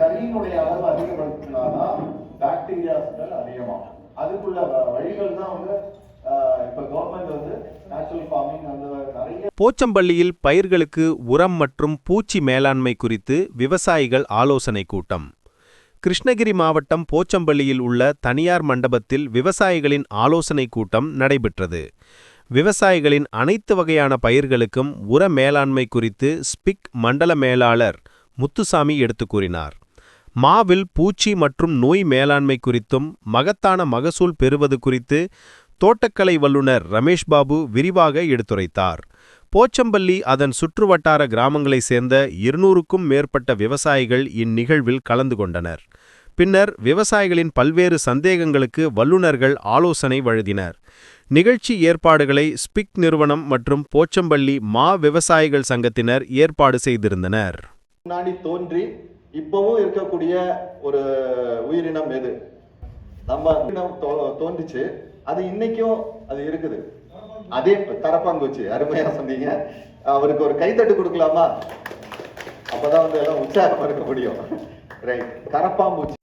கரியினுடைய அளவு அதிகப்படுத்தினாதான் பாக்டீரியாஸ்கள் அதிகமாகும். அதுக்குள்ள வழிகள் தான் வந்து கவர்மெண்ட் வந்து நேச்சுரல் ஃபார்மிங் அந்த நிறைய போச்சம்பள்ளியில் பயிர்களுக்கு உரம் மற்றும் பூச்சி மேலாண்மை குறித்து விவசாயிகள் ஆலோசனை கூட்டம். கிருஷ்ணகிரி மாவட்டம் போச்சம்பள்ளியில் உள்ள தனியார் மண்டபத்தில் விவசாயிகளின் ஆலோசனை கூட்டம் நடைபெற்றது. விவசாயிகளின் அனைத்து வகையான பயிர்களுக்கும் உர மேலாண்மை குறித்து ஸ்பிக் மண்டல மேலாளர் முத்துசாமி எடுத்துக் கூறினார். மாவில் பூச்சி மற்றும் நோய் மேலாண்மை குறித்தும் மகத்தான மகசூல் பெறுவது குறித்து தோட்டக்கலை வல்லுநர் ரமேஷ் பாபு விரிவாக எடுத்துரைத்தார். போச்சம்பள்ளி அதன் சுற்றுவட்டார கிராமங்களைச் சேர்ந்த இருநூறுக்கும் மேற்பட்ட விவசாயிகள் இந்நிகழ்வில் கலந்து கொண்டனர். பின்னர் விவசாயிகளின் பல்வேறு சந்தேகங்களுக்கு வல்லுநர்கள் ஆலோசனை வழுதினர் நிகழ்ச்சி ஏற்பாடுகளை ஸ்பிக் நிறுவனம் மற்றும் போச்சம்பள்ளி மா விவசாயிகள் சங்கத்தினர் ஏற்பாடு செய்திருந்தனர். முன்னாடி தோன்றி இப்பவும் இருக்கக்கூடிய ஒரு உயிரினம் எது? நம்ம உயிரினம் தோன்றுச்சு. அது இன்னைக்கும் அது இருக்குது. அதே கரப்பாங்குச்சி அருமையா சொன்னீங்க. அவருக்கு ஒரு கைத்தட்டு கொடுக்கலாமா? அப்பதான் வந்து எல்லாம் உற்சாகமா இருக்க முடியும். ரைட் கரப்பாம்பூச்சி